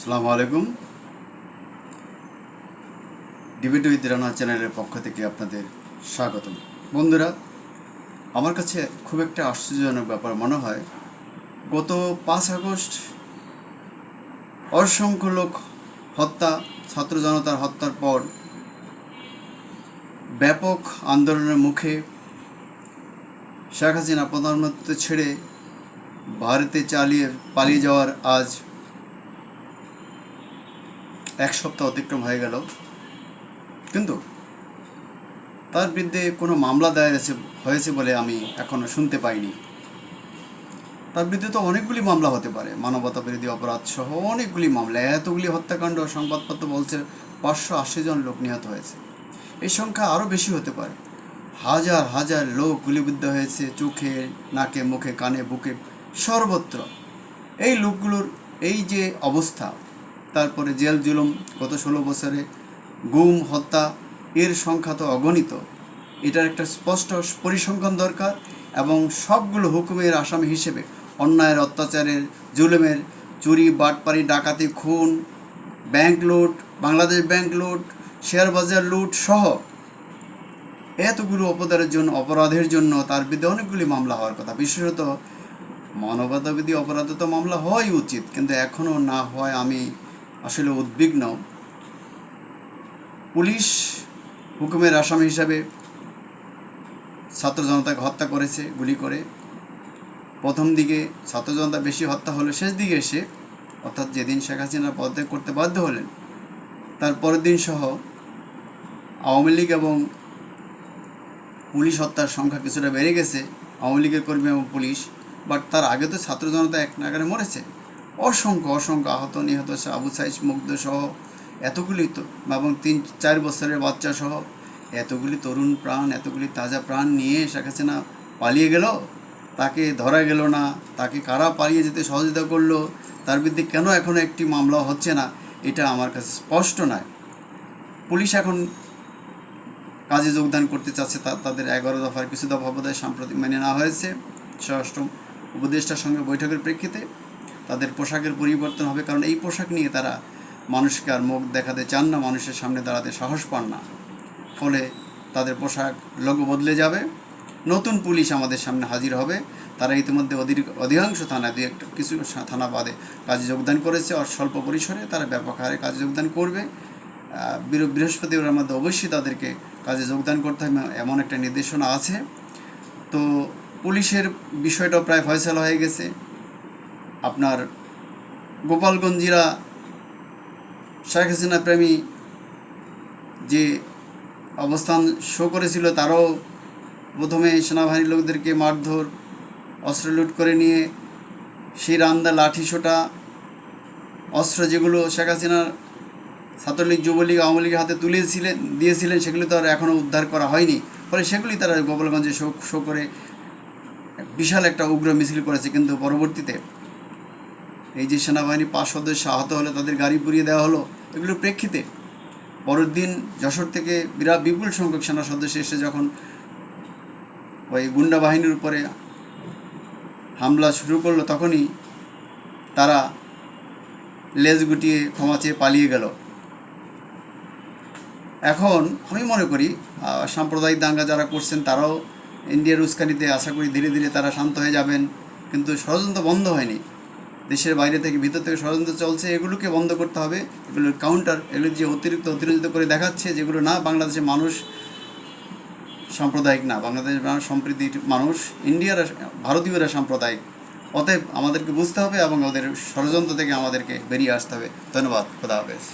আসসালামু আলাইকুম। DBT with Rana চ্যানেলের পক্ষ থেকে আপনাদের স্বাগতম। বন্ধুরা, আমার কাছে খুব একটা আশ্চর্যজনক ব্যাপার মনে হয়, গত পাঁচ আগস্ট অসংখ্য লোক হত্যা, ছাত্র জনতার হত্যার পর ব্যাপক আন্দোলনের মুখে শেখ হাসিনা প্রধানমন্ত্রী ছেড়ে ভারতে চালিয়ে, পালিয়ে যাওয়ার আজ এক সপ্তাহ অতিক্রম হয়ে গেল। কিন্তু তার বিরুদ্ধে কোনো মামলা দায়ের হয়েছে বলে আমি এখনও শুনতে পাইনি। তার বিরুদ্ধে তো অনেকগুলি মামলা হতে পারে মানবতা বিরোধী অপরাধ সহ অনেকগুলি মামলা। এতগুলি হত্যাকাণ্ড সংবাদপত্র বলছে পাঁচশো আশি জন লোক নিহত হয়েছে। এই সংখ্যা আরও বেশি হতে পারে। হাজার হাজার লোক গুলিবিদ্ধ হয়েছে চোখে, নাকে, মুখে, কানে, বুকে সর্বত্র। এই লোকগুলোর, এই যে অবস্থা তারপরে জেল জুলুম গত ষোলো বছরে, গুম, হত্যা, এর সংখ্যা তো অগণিত। এটার একটা স্পষ্ট পরিসংখ্যান দরকার এবং সবগুলো হুকুমের আসামি হিসেবে অন্যায়ের অত্যাচারের, জুলুমের, চুরি, বাটপারি, ডাকাতি, খুন, ব্যাংক লুট, বাংলাদেশ ব্যাংক লুট, শেয়ার বাজার লুট সহ এতগুলো অপরাধের জন্য অপরাধের জন্য তার বিরুদ্ধে অনেকগুলি মামলা হওয়ার কথা। বিশেষত মানবতাবিধি অপরাধে তো মামলা হওয়াই উচিত, কিন্তু এখনও না হয় আমি আসলে উদ্বিগ্ন। পুলিশ হুকুমের আসামি হিসাবে ছাত্র জনতাকে হত্যা করেছে, গুলি করে। প্রথম দিকে ছাত্র জনতা বেশি হত্যা হলো, শেষ দিকে এসে অর্থাৎ যেদিন শেখ হাসিনা পদত্যাগ করতে বাধ্য হলেন, তার পরের দিন সহ আওয়ামী লীগ এবং পুলিশ হত্যার সংখ্যা কিছুটা বেড়ে গেছে। আওয়ামী লীগের কর্মী এবং পুলিশ, বাট তার আগে তো ছাত্র জনতা এক নাগারে মরেছে। অসংখ্য অসংখ্য আহত, নিহত আবু সাইজ মুগ্ধ সহ, এতগুলি তো এবং তিন, চার বছরের বাচ্চা সহ, এতগুলি তরুণ প্রাণ, এতগুলি তাজা প্রাণ নিয়ে শেখ হাসিনা পালিয়ে গেল। তাকে ধরা গেল না, তাকে কারা পালিয়ে যেতে সহযোগিতা করল, তার বিরুদ্ধে কেন এখনও একটি মামলা হচ্ছে না, এটা আমার কাছে স্পষ্ট নয়। পুলিশ এখন কাজে যোগদান করতে চাচ্ছে তাদের এগারো দফার কিছু দফা বোধহয় সাম্প্রতিক মেনে নেওয়া হয়েছে। স্বরাষ্ট্র উপদেষ্টার সঙ্গে বৈঠকের প্রেক্ষিতে তাদের পোশাকের পরিবর্তন হবে কারণ এই পোশাক নিয়ে তারা মানুষকে আর মুখ দেখাতে চান না মানুষের সামনে দাঁড়াতে সাহস পান না। ফলে তাদের পোশাক লগো বদলে যাবে। নতুন পুলিশ আমাদের সামনে হাজির হবে। তারা ইতিমধ্যে অধিক অধিকাংশ থানায় দু একটা কিছু থানা বাদে কাজে যোগদান করেছে আর স্বল্প পরিসরে তারা ব্যাপক হারে কাজে যোগদান করবে। আহ, বৃহ- বৃহস্পতিবারের মধ্যে অবশ্যই তাদেরকে কাজে যোগদান করতে হবে এমন একটা নির্দেশনা আছে। তো পুলিশের বিষয়টা প্রায় ফয়সলা হয়ে গেছে। আপনার গোপালগঞ্জিরা শেখ হাসিনা প্রেমী যে অবস্থান শো করেছিল, তারাও প্রথমে সেনাবাহিনীর লোকদেরকে মারধর, অস্ত্র লুট করে নিয়ে সেই রান্দা লাঠি সোটা অস্ত্র যেগুলো শেখ হাসিনার ছাত্রলীগ, যুবলীগ, আওয়ামী লীগের হাতে তুলেছিলেন দিয়েছিলেন সেগুলি তো আর এখনও উদ্ধার করা হয়নি। ফলে সেগুলি তারা গোপালগঞ্জে শো শো করে বিশাল একটা উগ্র মিছিল করেছে কিন্তু পরবর্তীতে এই যে সেনাবাহিনী পাঁচ সদস্য আহত হলে তাদের গাড়ি পুড়িয়ে দেওয়া হলো, এগুলোর প্রেক্ষিতে পরের দিন যশোর থেকে বিরাট বিপুল সংখ্যক সেনা সদস্য এসে যখন ওই গুন্ডা বাহিনীর উপরে হামলা শুরু করল, তখনই তারা লেজ গুটিয়ে ক্ষমা চেয়ে পালিয়ে গেল। এখন আমি মনে করি সাম্প্রদায়িক দাঙ্গা যারা করছেন তারাও ইন্ডিয়ার উস্কানিতে আশা করি ধীরে ধীরে তারা শান্ত হয়ে যাবেন, কিন্তু ষড়যন্ত্র বন্ধ হয়নি। দেশের বাইরে থেকে, ভিতর থেকে ষড়যন্ত্র চলছে, এগুলোকে বন্ধ করতে হবে। এগুলোর কাউন্টার এগুলো যে অতিরিক্ত, অতিরঞ্জিত করে দেখাচ্ছে যেগুলো না, বাংলাদেশের মানুষ, সাম্প্রদায়িক না, বাংলাদেশের মানুষ সম্প্রীতির মানুষ, ইন্ডিয়ারা ভারতীয়রা সাম্প্রদায়িক। অতএব আমাদেরকে বুঝতে হবে এবং ওদের ষড়যন্ত্র থেকে আমাদেরকে বেরিয়ে আসতে হবে। ধন্যবাদ, খোদা হাফেজ।